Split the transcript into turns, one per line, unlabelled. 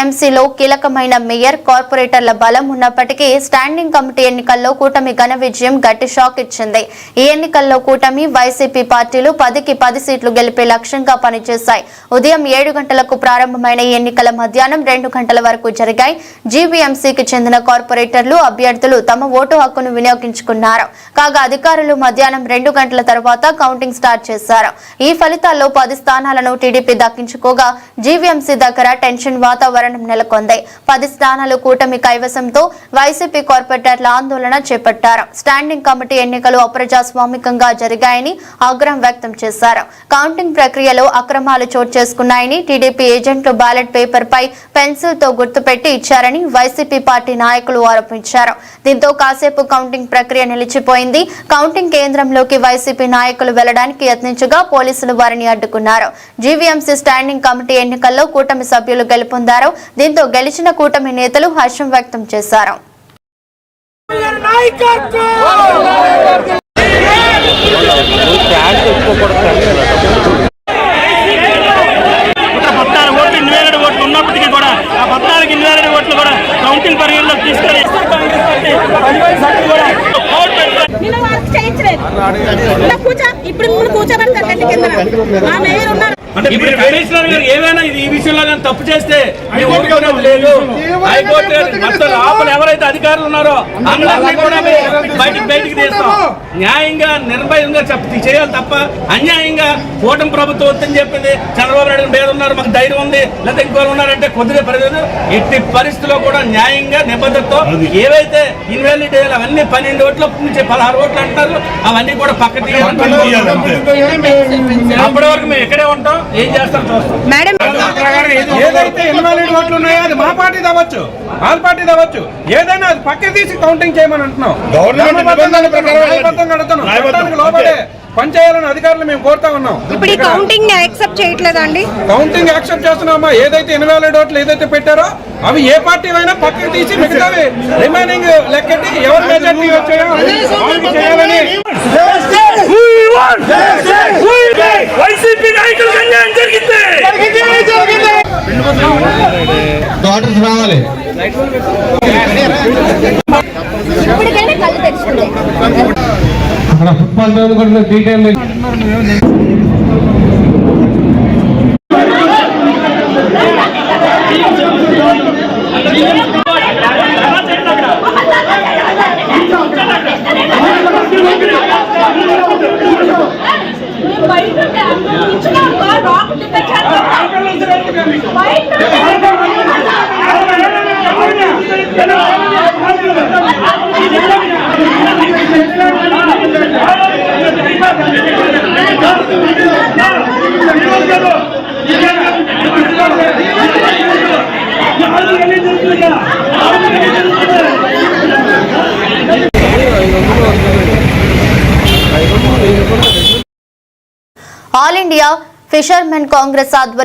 ఎంసీలో కీలకమైన మేయర్ కార్పొరేటర్ల బలం ఉన్నప్పటికీ స్టాండింగ్ కమిటీ ఎన్నికల్లో కూటమి ఘన విజయం గట్టి షాక్ ఇచ్చింది. ఈ ఎన్నికల్లో కూటమి వైసీపీ పార్టీలు పదికి పది సీట్లు గెలిపే లక్ష్యంగా పనిచేశాయి. ఉదయం ఏడు గంటలకు ప్రారంభమైన ఈ ఎన్నికల మధ్యాహ్నం రెండు గంటల వరకు జరిగాయి. జీవీఎంసీకి చెందిన కార్పొరేటర్లు అభ్యర్థులు తమ ఓటు హక్కును వినియోగించుకున్నారు. కాగా అధికారులు మధ్యాహ్నం రెండు గంటల తర్వాత కౌంటింగ్ స్టార్ట్ చేశారు. ఈ ఫలితాల్లో పది స్థానాలను టీడీపీ దక్కించుకోగా జీవీఎంసీ దగ్గర టెన్షన్ వాతావరణం నెలకొంది. పది స్థానాలు కూటమి కైవసంతో వైసీపీ కార్పొరేటర్ల ఆందోళన చేపట్టారు. స్టాండింగ్ కమిటీ ఎన్నికలు అప్రజాస్వామికంగా జరిగాయని ఆగ్రహం వ్యక్తం చేశారు. కౌంటింగ్ ప్రక్రియలో అక్రమాలు చోటు చేసుకున్నాయని టీడీపీ ఏజెంట్లు బ్యాలెట్ పేపర్ పై పెన్సిల్తో గుర్తుపెట్టి ఇచ్చారని వైసీపీ పార్టీ నాయకులు ఆరోపించారు. దీంతో కాసేపు కౌంటింగ్ ప్రక్రియ నిలిచిపోయింది. కౌంటింగ్ కేంద్రంలోకి వైసీపీ నాయకులు వెళ్ళడానికి యత్నించగా పోలీసులు వారిని అడ్డుకున్నారు. జీవీఎంసీ స్టాండింగ్ కమిటీ ఎన్నికల్లో కూటమి సభ్యులు గెలుపొందారు. దీంతో గెలిచిన కూటమి నేతలు హర్షం వ్యక్తం చేశారు.
ఉన్నప్పటికీ కూడా ఆ పద్నాలుగు ఓట్లు కూడా కౌంటింగ్ పరిగణలోకి తీసుకొని కాంగ్రెస్ పార్టీ కూడా
నిన్న వర్క్ చేయించలేదు. ఇలా కూర్చో ఇప్పుడు మిమ్మల్ని కూర్చోబెడతారు గట్టి కింద. మా మేయర్ ఉన్నారు.
అంటే ఇప్పుడు కమిషనర్ గారు ఏమైనా ఇది ఈ విషయంలో కానీ తప్పు చేస్తే లేదు. హైకోర్టు. మొత్తం లోపల ఎవరైతే అధికారులు ఉన్నారో అందరినీ కూడా మేము బయటికి బయటికి తీస్తాం. న్యాయంగా నిర్భయంగా చేయాలి తప్ప అన్యాయంగా కూటమి ప్రభుత్వం వద్దని చెప్పింది చంద్రబాబు నాయుడు మీద ఉన్నారు మాకు ధైర్యం ఉంది. లేకపోతే ఇంకోళ్ళు ఉన్నారంటే కొద్దిగా పరిస్థితి ఎట్టి పరిస్థితుల్లో కూడా న్యాయంగా నిబద్ధతతో ఏవైతే ఇన్వాలిడ్ అవన్నీ పన్నెండు ఓట్ల నుంచి పదహారు ఓట్లు అంటారు అవన్నీ కూడా పక్క తీయాలి. అప్పటి వరకు మేము ఇక్కడే ఉంటాం. ఏం చేస్తాం. చూస్తాం
ఏదైతే ఇన్వాలిడ్ ఓట్లు ఉన్నాయో అది మా పార్టీ అవ్వచ్చు ఆల్ పార్టీ అవ్వచ్చు ఏదైనా అది పక్క తీసి కౌంటింగ్ చేయమని అంటున్నాం
గవర్నమెంట్
లోబడే పనిచేయాలని అధికారులు మేము కోరుతా ఉన్నాం
ఇప్పుడు ఈ కౌంటింగ్ యాక్సెప్ట్ చేయట్లేదండి
కౌంటింగ్ యాక్సెప్ట్ చేస్తున్నామా ఏదైతే ఇన్వాలిడ్ ఓట్లు ఏదైతే పెట్టారో అవి ఏ పార్టీ అయినా పక్కకి తీసి మిగతావి రిమైనింగ్ లెక్కెట్టి ఎవరు మెజార్టీ వచ్చాయో చేయాలని
వైసీపీ అన్యాయం జరిగింది
డాక్టర్స్ రావాలి
ఇప్పటికైనా కళ్ళు తెచ్చుకుంటే
అక్కడ ఫుట్బాల్ చదువుకుంటున్న డీటెయిల్
బయట రాకు
ఆల్ ఇండియా ఫిషర్మెన్ కాంగ్రెస్ ఆధ్వర్యంలో